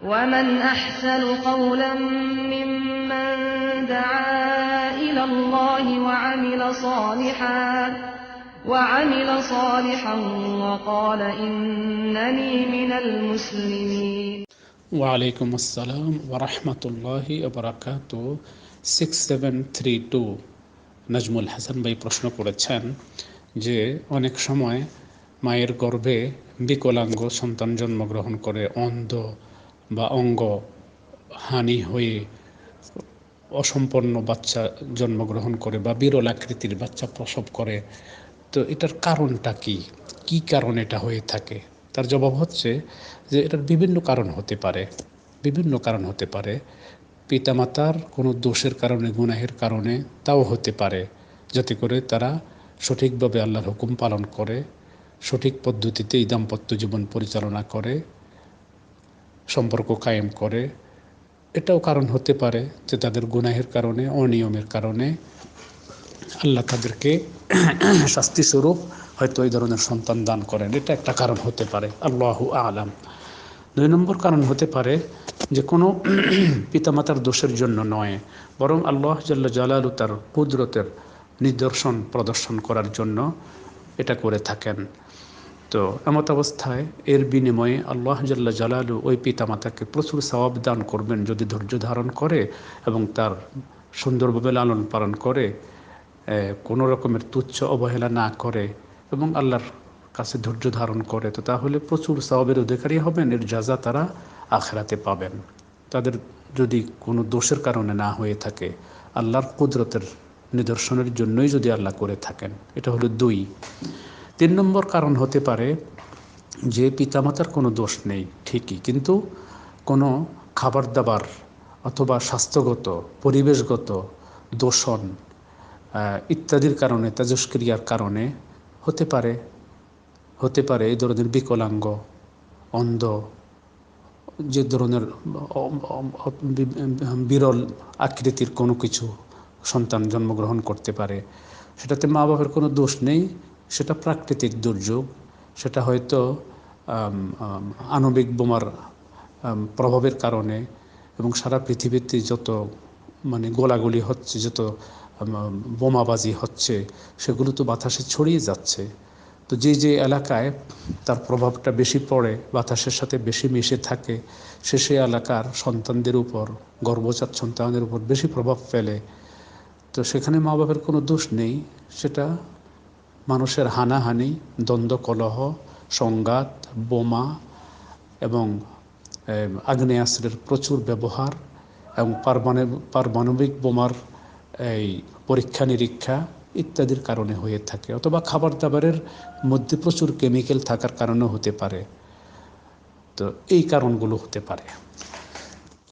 ومن أحسن قولا ممن دعا إلى الله وعمل صالحا وعمل صالحا وقال إنني من المسلمين ওয়ালাইকুম আসসালাম ওরহমতুল্লাহি বরাকাত six seven three two Nazmul Hasan ভাই প্রশ্ন করেছেন যে অনেক সময় মায়ের গর্ভে বিকলাঙ্গ সন্তান জন্মগ্রহণ করে অন্ধ বা অঙ্গ হানি হয়ে অসম্পন্ন বাচ্চা জন্মগ্রহণ করে বা বিরল আকৃতির বাচ্চা প্রসব করে, তো এটার কারণটা কি? কি কারণ এটা হয়ে থাকে? তার জবাব হচ্ছে যে এটার বিভিন্ন কারণ হতে পারে, বিভিন্ন কারণ হতে পারে। পিতামাতার কোনো দোষের কারণে, গুনাহের কারণে তাও হতে পারে, যাতে করে তারা সঠিকভাবে আল্লাহর হুকুম পালন করে, সঠিক পদ্ধতিতে এই দাম্পত্য জীবন পরিচালনা করে সম্পর্ক কায়েম করে। এটাও কারণ হতে পারে যে তাদের গুনাহের কারণে, অনিয়মের কারণে। আল্লাহ তাদেরকে শাস্তিস্বরূপ হয়তো এই ধরনের সন্তান দান করেন। এটা একটা কারণ হতে পারে। আল্লাহ আলাম। দুই নম্বর কারণ হতে পারে যে কোনো পিতামাতার দোষের জন্য নয়, বরং আল্লাহ জাল্লা জালালু তার কুদরতের নিদর্শন প্রদর্শন করার জন্য এটা করে থাকেন। তো এমত অবস্থায় এর বিনিময়ে আল্লাহ জাল্লা জালালু ওই পিতামাতাকে প্রচুর সবাব দান করবেন যদি ধৈর্য ধারণ করে এবং তার সুন্দরভাবে লালন পালন করে কোনো রকমের তুচ্ছ অবহেলা না করে এবং আল্লাহর কাছে ধৈর্য ধারণ করে, তো তাহলে প্রচুর সবাবের অধিকারী হবেন, এর যাজা তারা আখেরাতে পাবেন। তাদের যদি কোনো দোষের কারণে না হয়ে থাকে, আল্লাহর কুদরতের নিদর্শনের জন্যই যদি আল্লাহ করে থাকেন। এটা হলো দুই। তিন নম্বর কারণ হতে পারে যে পিতামাতার কোনো দোষ নেই, ঠিকই। কিন্তু কোনো খাবার দাবার অথবা স্বাস্থ্যগত, পরিবেশগত দূষণ ইত্যাদির কারণে, তেজস্ক্রিয়ার কারণে হতে পারে হতে পারে এই ধরনের বিকলাঙ্গ, অন্ধ, যে ধরনের বিরল আকৃতির কোনো কিছু সন্তান জন্মগ্রহণ করতে পারে। সেটাতে মা বাবার কোনো দোষ নেই সেটা প্রাকৃতিক দুর্যোগ, সেটা হয়তো আণবিক বোমার প্রভাবের কারণে এবং সারা পৃথিবীতে যত মানে গোলাগুলি হচ্ছে, যত বোমাবাজি হচ্ছে, সেগুলো তো বাতাসে ছড়িয়ে যাচ্ছে। তো যে যে এলাকায় তার প্রভাবটা বেশি পড়ে, বাতাসের সাথে বেশি মিশে থাকে, সে সে এলাকার সন্তানদের উপর, গর্ভজাত সন্তানদের উপর বেশি প্রভাব ফেলে। তো সেখানে মা বাবার কোনো দোষ নেই, সেটা মানুষের হানাহানি দ্বন্দ্ব কলহ সংঘাত, বোমা এবং আগ্নেয়াস্ত্রের প্রচুর ব্যবহার এবং পারমাণবিক বোমার এই পরীক্ষা নিরীক্ষা ইত্যাদির কারণে হয়ে থাকে অথবা খাবার দাবারের মধ্যে প্রচুর কেমিক্যাল থাকার কারণেও হতে পারে। তো এই কারণগুলো হতে পারে।